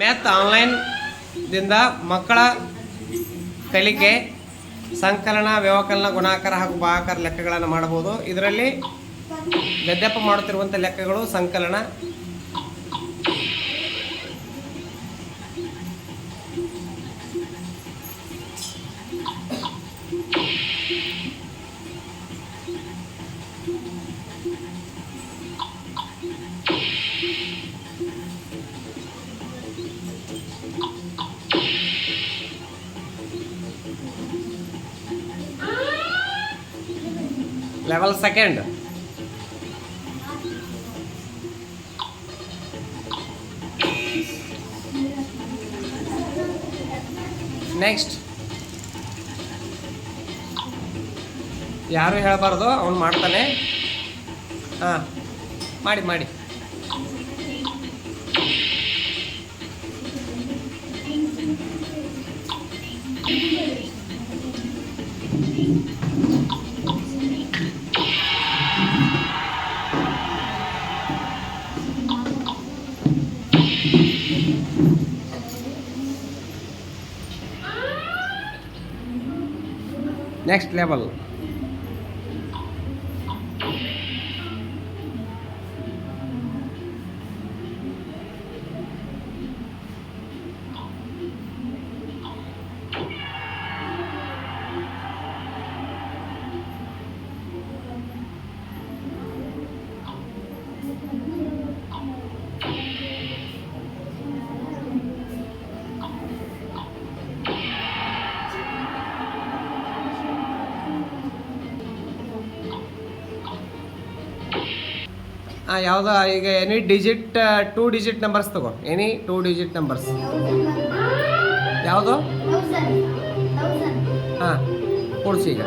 Math ಆನ್ಲೈನ್ದಿಂದ ಮಕ್ಕಳ ಕಲಿಕೆ, ಸಂಕಲನ ವ್ಯವಕಲನ ಗುಣಾಕಾರ ಹಾಗೂ ಭಾಗಾಕಾರ ಲೆಕ್ಕಗಳನ್ನು ಮಾಡಬಹುದು. ಇದರಲ್ಲಿ ಗದ್ದೆಪ್ಪ ಮಾಡುತ್ತಿರುವಂಥ ಲೆಕ್ಕಗಳು ಸಂಕಲನ ಲೆವೆಲ್ ಸೆಕೆಂಡ್ ನೆಕ್ಸ್ಟ್ ಯಾರು ಹೇಳಬಾರ್ದು? ಅವನು ಮಾಡ್ತಾನೆ. ಹಾಂ ಮಾಡಿ ಮಾಡಿ. ನೆಕ್ಸ್ಟ್ ಲೆವೆಲ್ ಹಾಂ ಯಾವುದು, ಈಗ any digit two digit numbers ತಗೋ. ಎನಿ ಟೂ ಡಿಜಿಟ್ ನಂಬರ್ಸ್ ಯಾವುದು? ಹಾಂ, ಕೊಡಿಸಿ ಈಗ.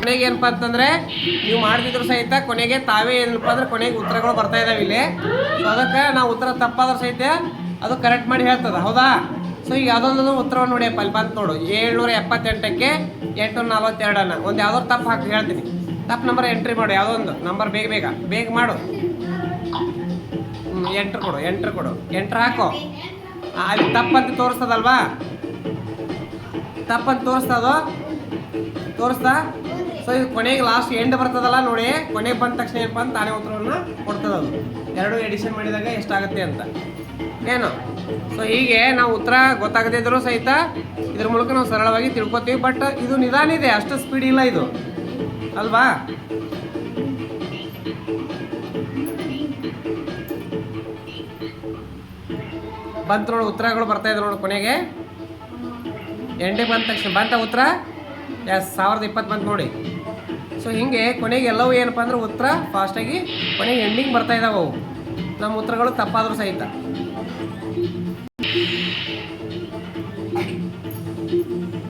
ಕೊನೆಗೆ ಏನಪ್ಪ ಅಂತಂದ್ರೆ, ನೀವು ಮಾಡ್ತಿದ್ರು ಸಹಿತ ಕೊನೆಗೆ ತಾವೇ ಏನಪ್ಪ ಅಂದ್ರೆ ಕೊನೆಗೆ ಉತ್ತರಗಳು ಬರ್ತಾ ಇದಾವೆ ಇಲ್ಲಿ. ಅದಕ್ಕೆ ನಾವು ಉತ್ತರ ತಪ್ಪಾದ್ರೂ ಸಹಿತ ಅದು ಕರೆಕ್ಟ್ ಮಾಡಿ ಹೇಳ್ತದ, ಹೌದಾ? ಸೊ ಈಗ ಯಾವುದೊಂದು ಉತ್ತರವನ್ನು ನೋಡಿಯಪ್ಪ ಅಲ್ಲಿ ಬಂತು ನೋಡು. ಏಳ್ನೂರ ಎಪ್ಪತ್ತೆಂಟಕ್ಕೆ ಎಂಟುನೂರ ನಲ್ವತ್ತೆರಡನ್ನ. ಒಂದು ಯಾವ್ದೋ ತಪ್ಪು ಹಾಕಿ, ಹೇಳ್ತೀನಿ. ತಪ್ಪು ನಂಬರ್ ಎಂಟ್ರಿ ಮಾಡು, ಯಾವುದೊಂದು. ನಂಬರ್ ಬೇಗ ಬೇಗ. ಬೇಗ ಮಾಡು. ಹ್ಞೂ ಎಂಟ್ರ್ ಕೊಡು ಎಂಟ್ರ್ ಕೊಡು. ಎಂಟ್ರ್ ಹಾಕು. ಅಲ್ಲಿ ತಪ್ಪಂತ ತೋರಿಸ್ತದಲ್ವಾ? ತಪ್ಪಂತ ತೋರಿಸ್ತದೋ ತೋರಿಸ್ತಾ? ಸೊ ಇದು ಕೊನೆಗೆ ಲಾಸ್ಟ್ ಎಂಡ್ ಬರ್ತದಲ್ಲ ನೋಡಿ. ಕೊನೆಗೆ ಬಂದ ತಕ್ಷಣ ಏನಪ್ಪ ಅಂತ ತಾನೇ ಉತ್ತರವನ್ನು ಕೊಡ್ತದ ಅದು ಎರಡು ಎಡಿಷನ್ ಮಾಡಿದಾಗ ಎಷ್ಟಾಗುತ್ತೆ ಅಂತ. ಏನು? ಸೊ ಹೀಗೆ ನಾವು ಉತ್ತರ ಗೊತ್ತಾಗದೇ ಇದ್ರೂ ಸಹಿತ ಇದ್ರ ಮೂಲಕ ನಾವು ಸರಳವಾಗಿ ತಿಳ್ಕೊತೀವಿ. ಬಟ್ ಇದು ನಿಧಾನ ಇದೆ. ಅಷ್ಟು ಸ್ಪೀಡ್ ಇಲ್ಲ ಇದು. ಅಲ್ವಾ? ಬಂತು ನೋಡು, ಉತ್ತರಗಳು ಬರ್ತಾ ಇದ್ರು ನೋಡು ಕೊನೆಗೆ. ಎಂಡೆ ಬಂದ ತಕ್ಷಣ, ಬಂತ ಉತ್ತರ? ಸಾವಿರದ ಇಪ್ಪತ್ತು ಬಂತು ನೋಡಿ. ಸೊ ಹಿಂಗೆ ಕೊನೆಗೆ ಎಲ್ಲವೂ ಏನಪ್ಪ ಅಂದ್ರೆ ಉತ್ತರ ಫಾಸ್ಟಾಗಿ ಕೊನೆಗೆ ಎಂಡಿಂಗ್ ಬರ್ತಾ ಇದ್ದಾವೆ ಅವು. ನಮ್ಮ ಉತ್ತರಗಳು ತಪ್ಪಾದರೂ ಸಹಿತ.